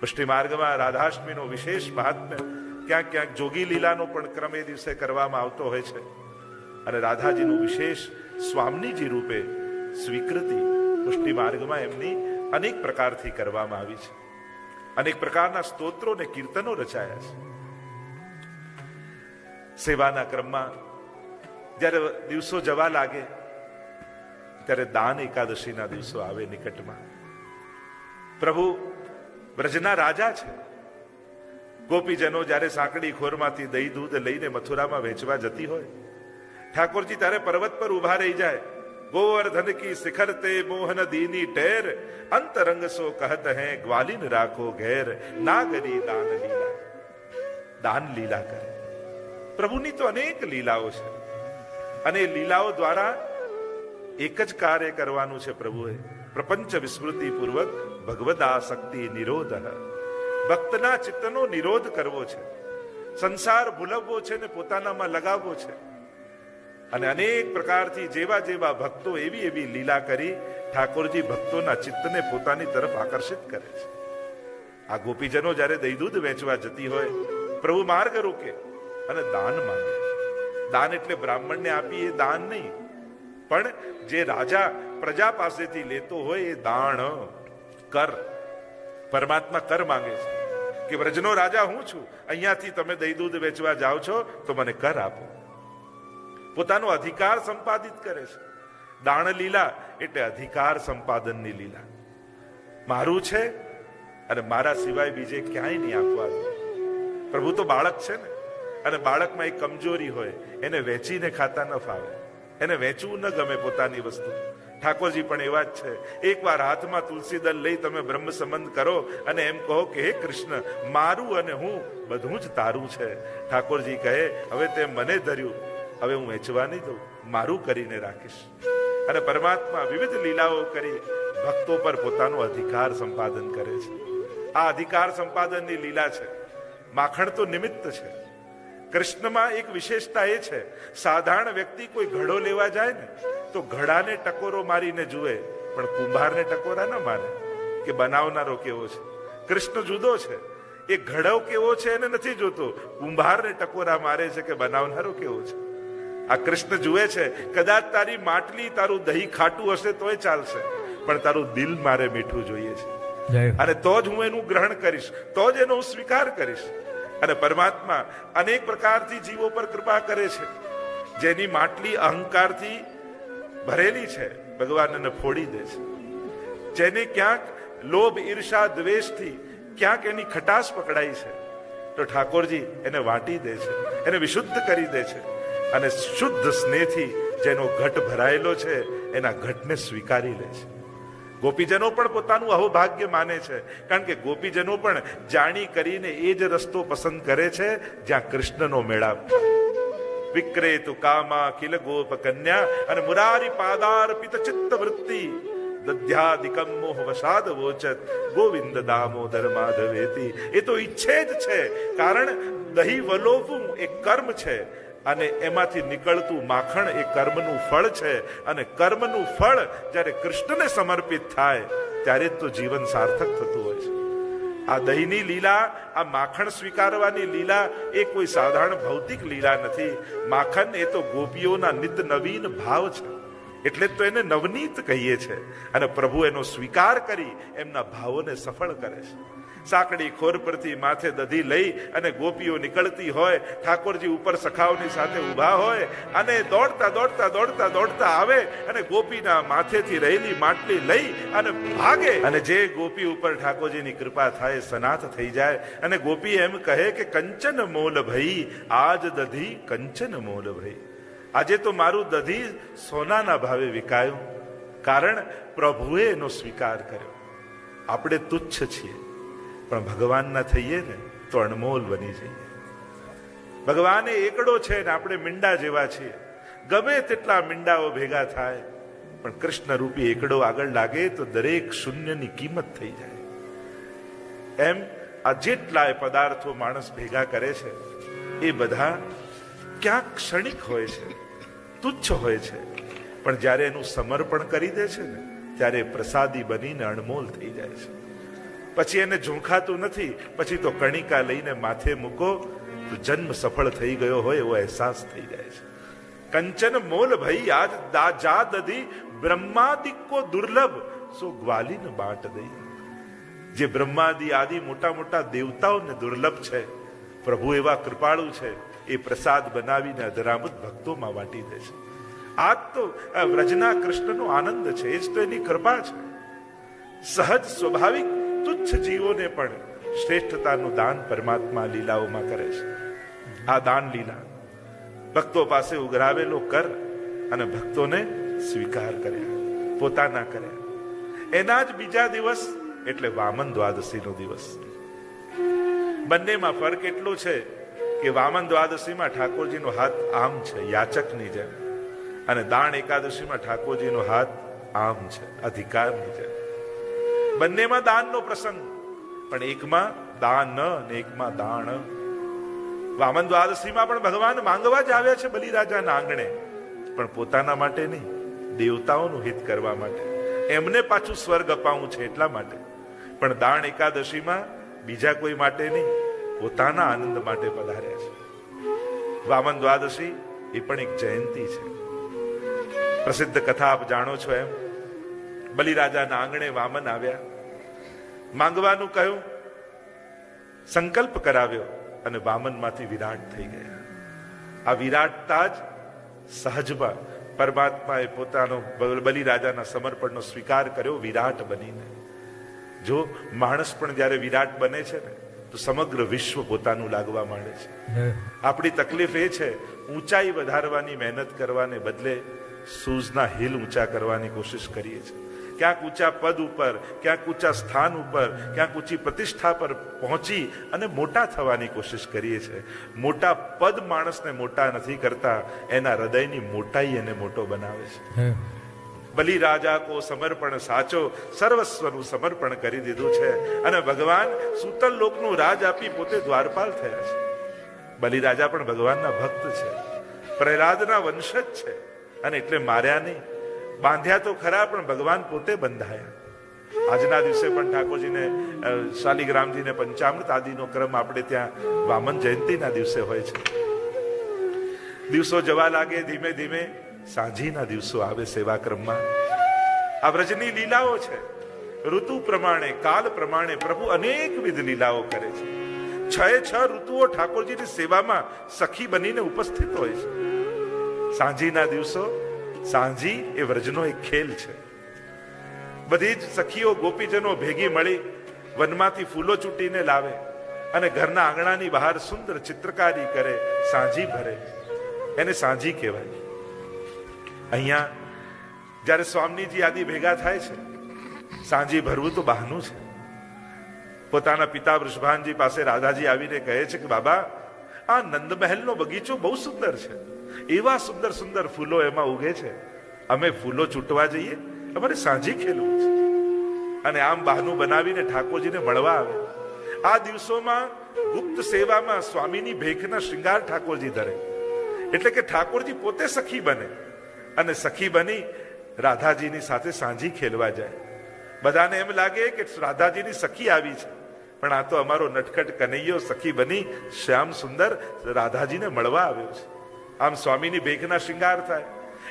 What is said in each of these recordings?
પુષ્ટિ માર્ગમાં રાધાષ્ટમીનો વિશેષ મહાત્મ્ય ક્યાંક ક્યાંક જોગી લીલાનો પણ ક્રમ એ દિવસે કરવામાં આવતો હોય છે. અને રાધાજીનું વિશેષ સ્વામીજી રૂપે સ્વીકૃતિ પુષ્ટિ માર્ગમાં એમની અનેક પ્રકારથી કરવામાં આવી છે. અનેક પ્રકારના સ્તોત્રો અને કીર્તનો રચાયા છે. સેવાના ક્રમમાં જ્યારે દિવસો જવા લાગે, ત્યારે દાન એકાદશીના દિવસો આવે નિકટમાં. પ્રભુ બ્રજના રાજા છે. ગોપીજનો જ્યારે સાંકડી ખોરમાંથી દહીં, દૂધ લઈને મથુરામાં વેચવા જતી હોય, ઠાકોરજી ત્યારે પર્વત પર ઊભા રહી જાય. ગોવર્ધન કી શિખર તે મોહન દીની ટેર, અંતરંગ સો કહત હે, ગ્વાલિન રાખો ઘેર, નાગરી દાન લીલા. દાન લીલા કરે. પ્રભુની તો અનેક લીલાઓ છે. અને લીલાઓ દ્વારા એક જ કાર્ય કરવાનું છે પ્રભુએ. પ્રપંચ વિસ્મૃતિ પૂર્વક ભગવદા શક્તિ નિરોધ. ભક્તના ચિત્તનો નિરોધ કરવો છે. સંસાર ભૂલવવો છે ને પોતાનામાં લગાવવો છે. અને અનેક પ્રકારથી જેવા જેવા ભક્તો એવી એવી લીલા કરી ઠાકોરજી ભક્તોના ચિત્તને પોતાની તરફ આકર્ષિત કરે છે. આ ગોપીજનો જ્યારે દહીદૂધ વેચવા જતી હોય, પ્રભુ માર્ગ રોકે અને દાન માંગે. દાન એટલે બ્રાહ્મણને આપી એ દાન નહીં. પણ જે રાજા પ્રજા પાસેથી લેતો હોય એ દાણ કર. પરમાત્મા કર માંગે છે. કે વ્રજનો રાજા હું છું, અહીંયાથી તમે દહીં દૂધ વેચવા જાઓ છો, તો મને કર આપો. પોતાનો અધિકાર સંપાદિત કરે છે. દાણ લીલા એટલે અધિકાર સંપાદનની લીલા. મારું છે અને મારા સિવાય બીજે ક્યાંય નહીં આપવા પ્રભુ તો બાળક છે ને, અને બાળકમાં એક કમજોરી હોય, એને વેચીને ખાતા ન ફાવે. એને વેચવું ન ગમે પોતાની વસ્તુ. ઠાકોરજી પણ એવા જ છે. એકવાર હાથમાં તુલસી દલ લઈ તમે બ્રહ્મ સંબંધ કરો અને એમ કહો કે, હે કૃષ્ણ, મારું અને હું બધું જ તારું છે. ઠાકોરજી કહે, હવે તે મને ધર્યું. હવે હું વેચવા નહીં દઉં. મારું કરીને રાખીશ. અને પરમાત્મા વિવિધ લીલાઓ કરી ભક્તો પર પોતાનો અધિકાર સંપાદન કરે છે. આ અધિકાર સંપાદનની લીલા છે. માખણ તો નિમિત્ત છે. કૃષ્ણમાં એક વિશેષતા એ છે સાધારણ વ્યક્તિ કોઈ ઘડો લેવા જાય ને તો ઘડાને ટકોરો મારીને જુએ પણ કુંભારને ટકોરા ન મારે કે બનાવનારો કેવો છે. કૃષ્ણ જુદો છે એ ઘડો કેવો છે એને નથી જોતો કુંભારને ટકોરા મારે છે કે બનાવનારો કેવો છે. આ કૃષ્ણ જુએ છે કદાચ તારી માટલી તારું દહીં ખાટું હશે તોય ચાલશે પણ તારું દિલ મારે મીઠું જોઈએ છે. અને તો જ હું એનું ગ્રહણ કરીશ તો જ એનો હું સ્વીકાર કરીશ. અને પરમાત્મા અનેક પ્રકારથી જીવો પર કૃપા કરે છે. જેની માટલી અહંકારથી ભરેલી છે, ભગવાન એને ફોડી દે છે. જેને ક્યાંક લોભ, ઈર્ષા, દ્વેષથી ક્યાંક એની ખટાશ પકડાઈ છે, તો ઠાકોરજી એને વાટી દે છે, એને વિશુદ્ધ કરી દે છે અને શુદ્ધ સ્નેહથી જેનો ઘટ ભરાયેલો છે, એના ઘટને સ્વીકારી લે છે. ગોપીજનો પણ પોતાનું અહોભાગ્ય માને છે. કારણ કે ગોપીજનો પણ જાણી કરીને એ જ રસ્તો પસંદ કરે છે, જ્યાં કૃષ્ણનો મેળાપ. વિક્રેતુ કામા કિલ ગોપ કન્યા અને મુરારી પાદાર્પિત ચિત્ત વૃત્તિ દધ્યાદિકમ મોહ વસાદ વોચત ગોવિંદ દામોદર માધવેતી. એ તો ઈચ્છે જ છે, કારણ દહીં વલોવવું એ કર્મ છે. અને એમાંથી નીકળતું માખણ એ કર્મનું ફળ છે. અને કર્મનું ફળ જ્યારે કૃષ્ણને સમર્પિત થાય, ત્યારે જ તો જીવન સાર્થક થતું હોય છે. આ દહીંની લીલા, આ માખણ સ્વીકારવાની લીલા એ કોઈ સાધારણ ભૌતિક લીલા નથી. માખણ એ તો ગોપીઓના નિત નવીન ભાવ છે. એટલે તો એને નવનીત કહીએ છે. અને પ્રભુ એનો સ્વીકાર કરી એમના ભાવોને સફળ કરે છે. સાંકડી ખોર પરથી માથે દધી લઈ અને ગોપીઓ નીકળતી હોય, ઠાકોરજી ઉપર સખાઓની સાથે ઊભા હોય અને દોડતા દોડતા દોડતા દોડતા આવે અને ગોપીના માથેથી રહેલી માટલી લઈ અને ભાગે. અને જે ગોપી ઉપર ઠાકોરજીની કૃપા થાય, સનાથ થઈ જાય. અને ગોપી એમ કહે કે, કંચન મોલ ભઈ, આજ દધી કંચન મોલ ભઈ. આજે તો મારું દધી સોનાના ભાવે વિકાયું. કારણ પ્રભુએ એનો સ્વીકાર કર્યો. આપણે તુચ્છ છીએ. પણ ભગવાનના થઈએ ને તો અણમોલ બની જઈએ. ભગવાન એકડો છે ને આપણે મીંડા જેવા છીએ. ગમે તેટલા મીંડાઓ ભેગા થાય, પણ કૃષ્ણ રૂપી એકડો આગળ લાગે તો દરેક શૂન્યની કિંમત થઈ જાય. એમ આ જેટલાય પદાર્થો માણસ ભેગા કરે છે, એ બધા ક્યાંક ક્ષણિક હોય છે, તુચ્છ હોય છે. પણ જ્યારે એનું સમર્પણ કરી દે છે ને, ત્યારે પ્રસાદી બનીને અણમોલ થઈ જાય છે. પછી એને ઝૂંખાતું નથી, પછી તો કણિકા લઈને માથે મૂકો, તો જન્મ સફળ થઈ ગયો હોય એવો અહેસાસ થઈ જાય છે. કંચન મોલ ભાઈ આજ જા દધી બ્રહ્માદિકો દુર્લભ, સો ગ્વાલીન બાટ દઈ. જે બ્રહ્માદિ આદિ મોટા મોટા દેવતાઓને દુર્લભ છે, પ્રભુ એવા કૃપાળુ છે, એ પ્રસાદ બનાવીને અધરામત ભક્તોમાં વાટી દે છે. આ તો વ્રજના કૃષ્ણનો આનંદ છે, એ જ તો એની કૃપા છે. સહજ સ્વાભાવિક તુચ્છ જીવોને પણ શ્રેષ્ઠતાનું દાન પરમાત્મા લીલાઓમાં કરે છે. આ દાન લીલા ભક્તો પાસે ઉઘરાવેલો કર અને ભક્તોને સ્વીકાર કર્યા, પોતાના કર્યા. એના જ બીજા દિવસ, એટલે વામન દ્વાદશીનો દિવસ. બંનેમાં ફરક એટલો છે કે વામન દ્વાદશીમાં ઠાકોરજીનો હાથ આમ છે, યાચકની જેમ. અને દાણ એકાદશીમાં ઠાકોરજીનો હાથ આમ છે, અધિકારની જેમ. બંનેમાં દાનનો પ્રસંગ. પણ એકમાં દાન અને એકમાં દાણ. વામન દ્વાદશીમાં પણ ભગવાન માંગવા જ આવ્યા છે બલિરાજાના આંગણે. પણ પોતાના માટે નહીં, દેવતાઓનું હિત કરવા માટે. એમને પાછું સ્વર્ગ અપાવું છે એટલા માટે. પણ દાણ એકાદશીમાં બીજા કોઈ માટે નહીં, પોતાના આનંદ માટે પધાર્યા છે. વામન દ્વાદશી એ પણ એક જયંતી છે. પ્રસિદ્ધ કથા આપ જાણો છો એમ? બલિરાજાના આંગણે વામન આવ્યા. માંગવાનું કહ્યું, સંકલ્પ કરાવ્યો અને વામનમાંથી વિરાટ થઈ ગયા. આ વિરાટતા જ સહજમાં પરમાત્માએ પોતાનો બલિરાજાના સમર્પણનો સ્વીકાર કર્યો, વિરાટ બનીને. જો માણસ પણ જ્યારે વિરાટ બને છે ને, તો સમગ્ર વિશ્વ પોતાનું લાગવા માંડે છે. આપણી તકલીફ એ છે, ઊંચાઈ વધારવાની મહેનત કરવાને બદલે સૂઝના હિલ ઊંચા કરવાની કોશિશ કરીએ છીએ. ક્યાંક ઊંચા પદ ઉપર ક્યાંક ઊંચા સ્થાન ઉપર ક્યાંક ઊંચી પ્રતિષ્ઠા પર પહોંચી અને મોટા થવાની કોશિશ કરીએ છીએ. મોટા પદ માણસને મોટા નથી કરતા એના હૃદયની મોટાઈ એને મોટો બનાવે છે. બલિ રાજા કો સમર્પણ સાચો સર્વસ્વનું સમર્પણ કરી દીધું છે અને ભગવાન સૂતલ લોકનું રાજ આપી પોતે દ્વારપાલ થયા છે. બલિરાજા પણ ભગવાનના ભક્ત છે. પ્રહલાદના વંશજ છે અને એટલે માર્યા નહીં. બાંધ્યા તો ખરા, પણ ભગવાન પોતે બંધાયા. આજના દિવસે પણ ઠાકોરજીને શાલિગ્રામજીને પંચામૃત આદિનો ક્રમ આપણે ત્યાં વામન જયંતિના દિવસે હોય છે. દિવસો જવા લાગે, ધીમે ધીમે સાંજીના દિવસો આવે સેવા ક્રમમાં. આ વ્રજની લીલાઓ છે. ઋતુ પ્રમાણે, કાલ પ્રમાણે પ્રભુ અનેકવિધ લીલાઓ કરે છે. છ એ છ ઋતુઓ ઠાકોરજીની સેવામાં સખી બનીને ઉપસ્થિત હોય છે. સાંજીના દિવસો સાંજી એ વ્રજનો એક ખેલ છે. બધી જ સખીઓ ગોપીજનો ભેગી મળી વનમાંથી ફૂલો ચૂંટીને લાવે અને ઘરના આંગણાની બહાર સુંદર ચિત્રકારી કરે, સાંજી ભરે. એને સાંજી કહેવાય. અહીંયા જ્યારે સ્વામીજી આદિ ભેગા થાય છે, સાંજી ભરવું તો બહાનું છે. પોતાના પિતા વૃષભાનજી પાસે રાધાજી આવીને કહે છે કે, બાબા, આ નંદમહેલનો બગીચો બહુ સુંદર છે. એવા સુંદર સુંદર ફૂલો એમાં ઉગે છે. અમે ફૂલો ચૂંટવા જઈએ. અમારે સાંજી ખેલવું છે. અને આમ બહાનું બનાવીને ઠાકોરજીને મળવા આવે. આ દિવસોમાં ગુપ્ત સેવામાં સ્વામીની ભેખના શૃંગાર ઠાકોરજી ધરે. એટલે કે ઠાકોરજી પોતે સખી બને. અને સખી બની રાધાજીની સાથે સાંજી ખેલવા જાય. બધાને એમ લાગે કે રાધાજીની સખી આવી છે. પણ આ તો અમારો નટખટ કનૈયો સખી બની શ્યામ સુંદર રાધાજીને મળવા આવ્યો છે. આમ સ્વામીની ભેખના શિંગાર થાય.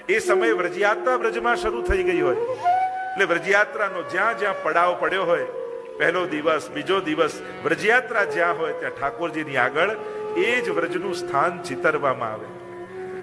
એ સમયે વ્રજયાત્રા વ્રજમાં શરૂ થઈ ગઈ હોય. એટલે વ્રજયાત્રાનો જ્યાં જ્યાં પડાવ પડ્યો હોય, પહેલો દિવસ, બીજો દિવસ વ્રજયાત્રા જ્યાં હોય, ત્યાં ઠાકોરજીની આગળ એ જ વ્રજનું સ્થાન ચિતરવામાં આવે.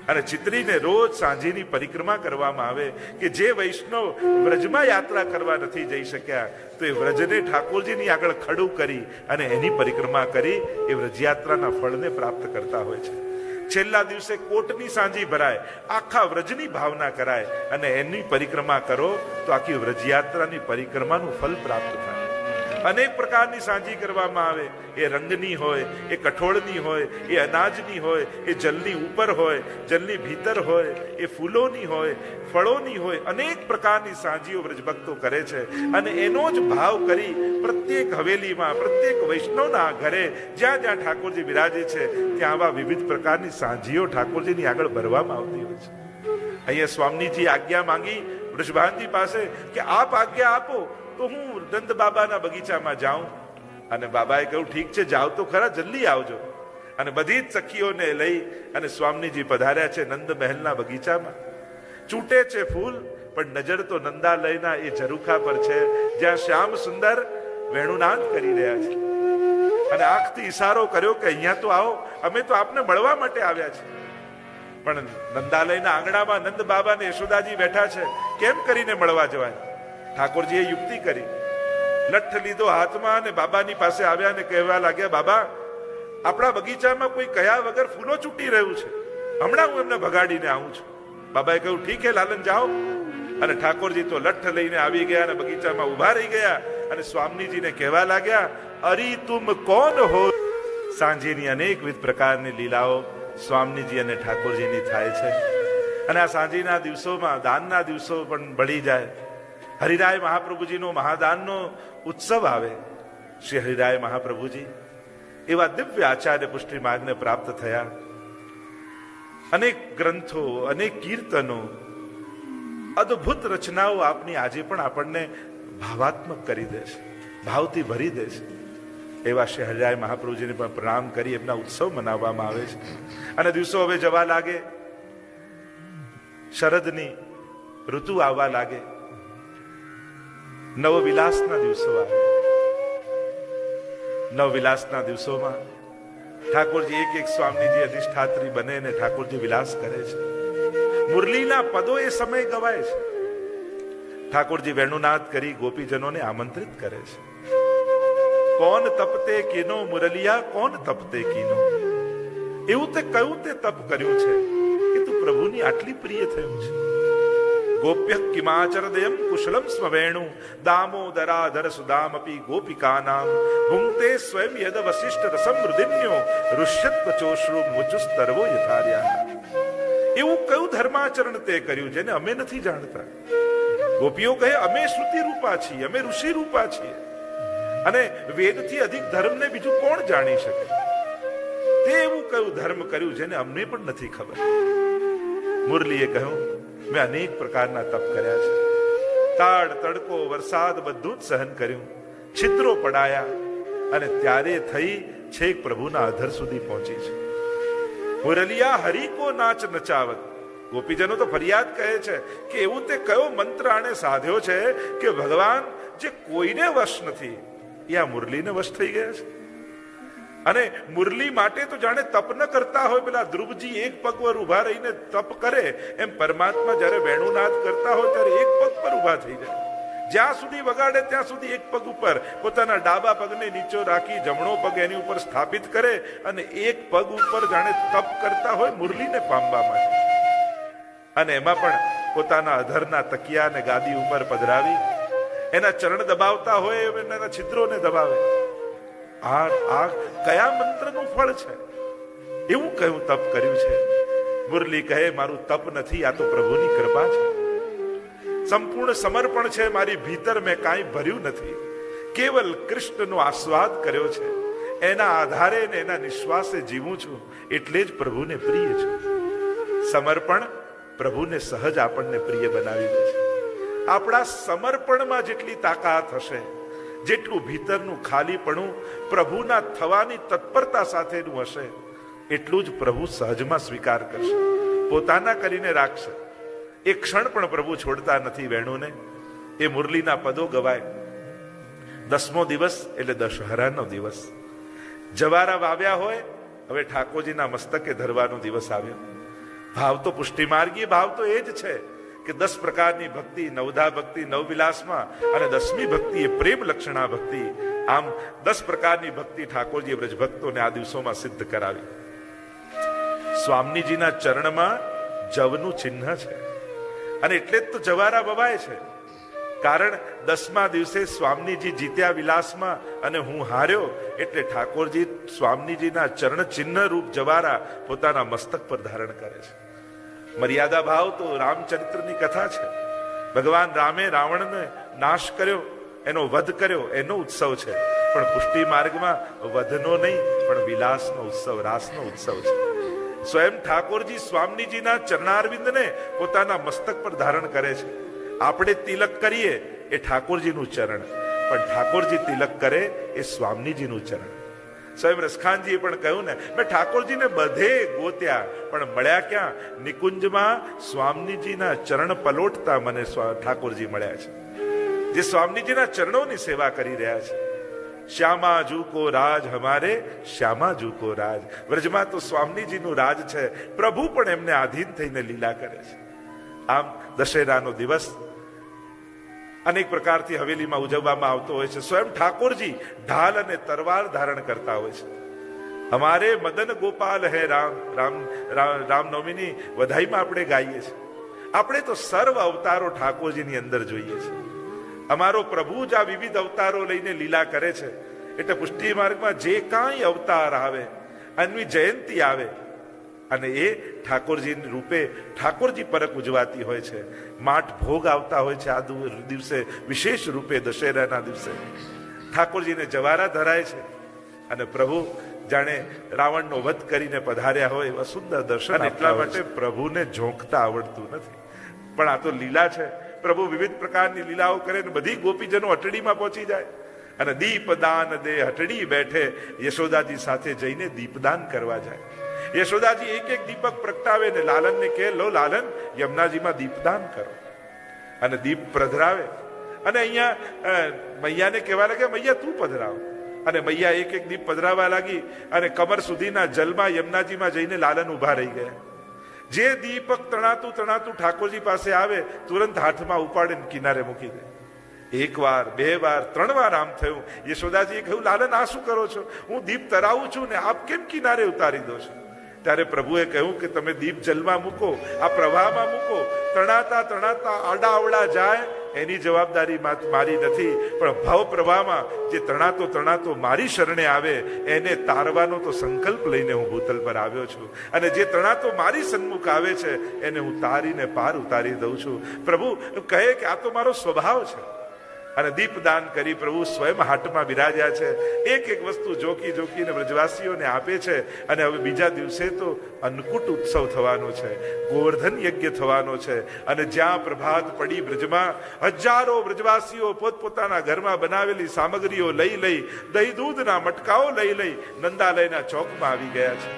અને ચિતરીને રોજ સાંજેની પરિક્રમા કરવામાં આવે કે જે વૈષ્ણવ વ્રજમાં યાત્રા કરવા નથી જઈ શક્યા, તો એ વ્રજને ઠાકોરજીની આગળ ખડું કરી અને એની પરિક્રમા કરી એ વ્રજયાત્રાના ફળને પ્રાપ્ત કરતા હોય છે. છેલ્લા દિવસે કોટની સાંજી ભરાય, આખા વ્રજની ભાવના કરાય અને એની પરિક્રમા કરો તો આખી વ્રજયાત્રાની પરિક્રમાનું ફલ પ્રાપ્ત થાય. અનેક પ્રકારની સાંજી કરવામાં આવે. એ રંગની હોય, એ કઠોળની હોય, એ અનાજની હોય, એ જલની ઉપર હોય, જલની ભીતર હોય, એ ફૂલોની હોય, ફળોની હોય, અનેક પ્રકારની સાંજીઓ વ્રજભક્તો કરે છે. અને એનો જ ભાવ કરી પ્રત્યેક હવેલીમાં, પ્રત્યેક વૈષ્ણવના ઘરે જ્યાં જ્યાં ઠાકોરજી બિરાજે છે, ત્યાં આવા વિવિધ પ્રકારની સાંજીઓ ઠાકોરજીની આગળ ભરવામાં આવતી હોય છે. અહીંયા સ્વામીજી આજ્ઞા માંગી વૃષભાનજી પાસે કે આપ આજ્ઞા આપો, તો હું નંદ બાબાના બગીચામાં જાઉં. અને બાબાએ કહ્યું, ઠીક છે જાઓ તો ખરા, જલ્દી આવજો. અને બધી જ સખીઓને લઈ અને સ્વામીજી પધાર્યા છે નંદ મહેલના બગીચામાં. ચૂંટે છે ફૂલ, પણ નજર તો નંદાલયના એ ઝરૂખા પર છે, જ્યાં શ્યામ સુંદર વેણુનાદ કરી રહ્યા છે. અને આંખથી ઈશારો કર્યો કે, અહીંયા તો આવો, અમે તો આપને મળવા માટે આવ્યા છે પણ નંદાલયના આંગણામાં નંદ બાબા ને યશોદાજી બેઠા છે. કેમ કરીને મળવા જવાય? ઠાકોરજીએ યુક્તિ કરી. લઠ્ઠ લીધો હાથમાં અને બાબાની પાસે આવ્યા અને કહેવા લાગ્યા, બાબા, આપણા બગીચામાં કોઈ કયા વગર ફૂલો ચૂંટી રહ્યું છે? હમણાં હું એમને ભગાડીને આવું છું. બાબાએ કહ્યું, ઠીક હે, લાલન, જાઓ. અને ઠાકોરજી તો લઠ્ઠ લઈને આવી ગયા અને બગીચામાં ઊભા રહી ગયા અને સ્વામીજીને કહેવા લાગ્યા, અરી તુમ કોણ હો? સાંજેની અનેકવિધ પ્રકારની લીલાઓ સ્વામીજી અને ઠાકોરજીની થાય છે. અને આ સાંજીના દિવસોમાં, દાનના દિવસો પણ બળી જાય. હરિરાય મહાપ્રભુજીનો મહાદાનનો ઉત્સવ આવે. શ્રી હરિરાય મહાપ્રભુજી, એવા દિવ્ય આચાર્ય પુષ્ટિ માર્ગને પ્રાપ્ત થયા. અનેક ગ્રંથો, અનેક કીર્તનો, અદ્ભુત રચનાઓ આપની આજે પણ આપણને ભાવાત્મક કરી દેશે, ભાવથી ભરી દેશે. એવા શ્રી હરિરાય મહાપ્રભુજીને પણ પ્રણામ કરી, એમના ઉત્સવ મનાવવામાં આવે છે. અને દિવસો હવે જવા લાગે. શરદની ઋતુ આવવા લાગે. નવવિલાસના દિવસો આવે. નવવિલાસના દિવસોમાં ઠાકોરજી એક એક સ્વામીજી અધિષ્ઠાત્રી બને ને ઠાકોરજી વિલાસ કરે છે. મુરલીના પદો એ સમય ગવાય છે. ઠાકોરજી વેણુનાથ કરી ગોપીજનોને આમંત્રિત કરે છે. કોણ તપતે કીનો મુરલિયા કોણ તપતે કીનો એવું તે કયું તે તપ કર્યું છે કે તું પ્રભુની આટલી પ્રિય થયું છે? ગોપ્ય કિમાચરદયમ કુશલમ સ્મવેણુ દામોદરાધર સુદામપી ગોપિકાનામ ભુંક્તે સ્વયં યદ વશિષ્ઠ રસમ રુદિન્યો ઋષ્યત્વ મુચુસ્તરવો યથાર્યા. એવું કયું ધર્માચરણ તે કર્યું જેને અમે નથી જાણતા? ગોપીઓ કહે, અમે શ્રુતિ રૂપા છીએ, અમે ઋષિ રૂપા છીએ. અને વેદથી અધિક ધર્મને બીજું કોણ જાણી શકે? તે એવું કયું ધર્મ કર્યું જેને અમને પણ નથી ખબર? મુરલીએ કહ્યું, મેં અનેક પ્રકારના તપ કર્યા છે. તાડ, તડકો, વરસાદ બધું જ સહન કર્યું. છિદ્રો પડાયા અને ત્યારે થઈ છેક પ્રભુના અધર સુધી પહોંચી છે. મુરલિયા હરી કો નાચ નચાવત. ગોપીજનો તો ફરિયાદ કહે છે કે એવું તે કયો મંત્ર આણે સાધ્યો છે કે ભગવાન જે કોઈને વશ નથી એ આ મુરલીને વશ થઈ ગયા છે? અને મુરલી માટે તો જાણે તપ ન કરતા હોય, પેલા ધ્રુવજી એક પગ પર ઊભા રહીને તપ કરે, એમ પરમાત્મા જ્યારે વેણુનાદ કરતા હોય ત્યારે એક પગ પર ઊભા થઈ જાય. જ્યાં સુધી વગાડે ત્યાં સુધી એક પગ ઉપર. પોતાના ડાબા પગને નીચો રાખી જમણો પગ એની ઉપર સ્થાપિત કરે અને એક પગ ઉપર જાણે તપ કરતા હોય મુરલીને પામવા માટે અને એમાં પણ પોતાના અધરના તકિયા અને ગાદી ઉપર પધરાવી એના ચરણ દબાવતા હોય એના છિદ્રોને દબાવે. આ આ કયા મંત્રનું ફળ છે? એવું કયું તપ કર્યું છે? મુરલી કહે, મારું તપ નથી, આ તો પ્રભુની કૃપા છે. સંપૂર્ણ સમર્પણ છે, મારી ભીતર મેં કાંઈ ભર્યું નથી. કેવલ કૃષ્ણનો આસ્વાદ કર્યો છે. એના આધારે ને એના નિશ્વાસે જીવું છું, એટલે જ પ્રભુને પ્રિય છું. સમર્પણ પ્રભુને સહજ આપણને પ્રિય બનાવી દે છે. આપણા સમર્પણમાં જેટલી તાકાત હશે, જેટલું ભીતરનું ખાલીપણું પ્રભુના થવાની તત્પરતા સાથેનું હશે, એટલું જ પ્રભુ સહજમાં સ્વીકાર કરશે. પોતાના કરીને રાખશે. એ ક્ષણ પણ પ્રભુ છોડતા નથી વેણુને. એ મુરલીના પદો ગવાય. દસમો દિવસ એટલે દશહરાનો દિવસ. જવારા વાવ્યા હોય, હવે ઠાકોરજીના મસ્તકે ધરવાનો દિવસ આવ્યો. ભાવ તો પુષ્ટિ માર્ગીય ભાવ તો એ જ છે. કે દસ પ્રકારની ભક્તિ, નવધા ભક્તિ, નવવિલાસમાં અને દસમી ભક્તિ એ પ્રેમ લક્ષણા ભક્તિ. આમ દસ પ્રકારની ભક્તિ ઠાકોરજી બ્રજ ભક્તોને આ દિવસોમાં સિદ્ધ કરાવી. સ્વામીજીના ચરણમાં જવનું ચિહ્ન છે. અને એટલે જ તો જવારા બવાય છે. કારણ દસમા દિવસે સ્વામીજી જીત્યા વિલાસમાં અને હું હાર્યો એટલે ઠાકોરજી સ્વામીજીના ચરણ ચિહ્ન રૂપ જવારા પોતાના મસ્તક પર ધારણ કરે છે. મર્યાદા ભાવ તો રામચરિત્રની કથા છે. ભગવાન રામે રાવણને નાશ કર્યો, એનો વધ કર્યો, એનો ઉત્સવ છે. પણ પુષ્ટિ માર્ગમાં વધનો નહીં, પણ વિલાસનો ઉત્સવ, રાસનો ઉત્સવ છે. સ્વયં ઠાકોરજી સ્વામીજીના ચરણારવિંદને પોતાના મસ્તક પર ધારણ કરે છે. આપણે તિલક કરીએ એ ઠાકોરજીનું ચરણ, પણ ઠાકોરજી તિલક કરે એ સ્વામીજીનું ચરણ. સ્વયં રસખાનજીએ પણ કહ્યું ને, મેં ઠાકોરજીને બધે ગોત્યા, પણ મળ્યા ક્યાં? નિકુંજમાં સ્વામીજીના ચરણ પલોટતા મને ઠાકોરજી મળ્યા છે. જે સ્વામીજીના ચરણોની સેવા કરી રહ્યા છે. શ્યામા જુકો રાજ હમારે શ્યામા જુકો રાજ. વ્રજમાં તો સ્વામીજીનું રાજ છે. પ્રભુ પણ એમને આધીન થઈને લીલા કરે છે. આમ દશેરાનો દિવસ અનેક પ્રકારથી હવેલીમાં ઉજવવામાં આવતો હોય છે. સ્વયં ઠાકોરજી ઢાલ અને તરવાર ધારણ કરતા હોય છે. અમારે મદન ગોપાલ હે રામ રામ રામ, રામનવમીની વધાઈમાં આપણે ગાઈએ છીએ. આપણે તો સર્વ અવતારો ઠાકોરજીની અંદર જોઈએ છે અમારો પ્રભુ જ આ વિવિધ અવતારો લઈને લીલા કરે છે. એટલે પુષ્ટિ માર્ગમાં જે કાંઈ અવતાર આવે, અન્વી જયંતી આવે અને એ ઠાકોરજી રૂપે ઠાકોરજી પરખ ઉજવાતી હોય છે. માઠ ભોગ આવતા હોય છે આ દિવસે વિશેષ રૂપે દશેરાના દિવસે. ઠાકોરજીને જવારા ધરાય છે. અને પ્રભુ જાણે રાવણનો વધ કરીને પધાર્યા હોય એવા સુંદર દર્શન એટલા માટે પ્રભુને ઝોંકતા આવડતું નથી. પણ આ તો લીલા છે. પ્રભુ વિવિધ પ્રકારની લીલાઓ કરે ને બધી ગોપીજનો અટડીમાં પહોંચી જાય. અને દીપદાન દે હટડી બેઠે યશોદાજી સાથે જઈને દીપદાન કરવા જાય. યશોદાજી એક એક દીપક પ્રગટાવે ને લાલનને કહે, લો લાલન, યમુનાજીમાં દીપદાન કરો. અને દીપ પ્રધરાવે અને અહીંયા મૈયાને કહેવા લાગે, મૈયા, તું પધરાવ. અને મૈયા એક એક દીપ પધરાવા લાગી અને કમર સુધીના જલમાં યમુનાજીમાં જઈને લાલન ઊભા રહી ગયા. જે દીપક તણાતું તણાતું ઠાકોરજી પાસે આવે, તુરંત હાથમાં ઉપાડીને કિનારે મૂકી દે. એક વાર, બે વાર, ત્રણ વાર આમ થયું. યશોદાજીએ કહ્યું, લાલન, આ શું કરો છો? હું દીપ તરાવું છું ને આપ કેમ કિનારે ઉતારી દો છો? ત્યારે પ્રભુએ કહ્યું કે તમે દીપ જલમાં મૂકો, આ પ્રવાહમાં મૂકો. તણાતા તણાતા, આડા અવડા જાય. એની જવાબદારી મારી નથી. પણ ભાવ પ્રવાહમાં જે તણાતો તણાતો મારી શરણે આવે, એને તારવાનો તો સંકલ્પ લઈને હું ભૂતલ પર આવ્યો છું. અને જે તણાતો મારી સન્મુખ આવે છે, એને હું તારીને પાર ઉતારી દઉં છું. પ્રભુ કહે કે આ તો મારો સ્વભાવ છે. અને દીપદાન કરી પ્રભુ સ્વયં હાટમાં બિરાજ્યા છે. એક એક વસ્તુ જોકી જોકીને વ્રજવાસીઓને આપે છે અને હવે બીજા દિવસે તો અન્નકૂટ ઉત્સવ થવાનો છે, ગોવર્ધન યજ્ઞ થવાનો છે અને જ્યાં પ્રભાત પડી બ્રજમાં હજારો વ્રજવાસીઓ પોતપોતાના ઘરમાં બનાવેલી સામગ્રીઓ લઈ લઈ, દહીં દૂધના મટકાઓ લઈ લઈ નંદાલયના ચોકમાં આવી ગયા છે.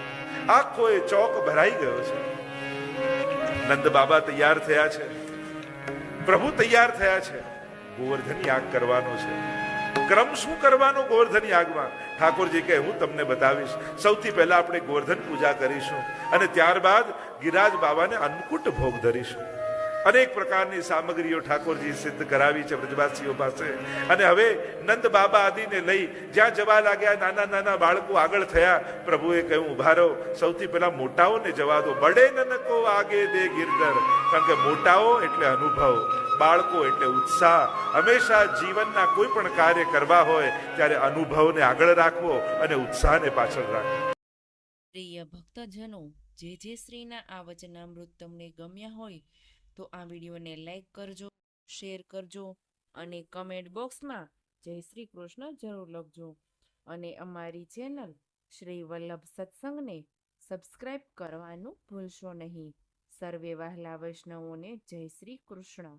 આખો એ ચોક ભરાઈ ગયો છે. નંદ બાબા તૈયાર થયા છે. પ્રભુ તૈયાર થયા છે. ગોવર્ધન યાગ કરવાનો છે. ક્રમ શું કરવાનો ગોવર્ધન યાગમાં? ઠાકોરજી કહે, હું તમને બતાવીશ. સૌથી પહેલા આપણે ગોવર્ધન પૂજા કરીશું અને ત્યારબાદ ગિરાજ બાબાને અન્નકૂટ ભોગ ધરીશું. અનેક પ્રકારની સામગ્રીઓ ઠાકોરજી સિદ્ધ કરાવી છે વ્રજવાસીઓ પાસે. અને હવે નંદ બાબા આદિને લઈ જ્યાં જવા લાગ્યા નાના નાના બાળકો આગળ થયા, પ્રભુએ કહ્યું, ઊભા રહો. સૌથી પહેલા મોટાઓને જવા દો. બડે નનકો આગે દે ગિરધર. કારણ કે મોટાઓ એટલે અનુભવ. બાળકો એટલે ઉત્સાહ. હંમેશા જીવનના કોઈ પણ કાર્ય કરવા હોય, ત્યારે અનુભવને આગળ રાખવો અને ઉત્સાહને પાછળ રાખવો. પ્રિય ભક્તજનો, જે જે શ્રીના આ વચનામૃત તમને ગમ્યા હોય, તો આ વિડીયોને લાઈક કરજો, શેર કરજો અને કમેન્ટ બોક્સમાં જય શ્રી કૃષ્ણ જરૂર લખજો. અને અમારી ચેનલ શ્રી વલ્લભ સત્સંગને સબસ્ક્રાઈબ કરવાનું ભૂલશો નહીં. સર્વે વહાલા વૈષ્ણવોને જય શ્રી કૃષ્ણ.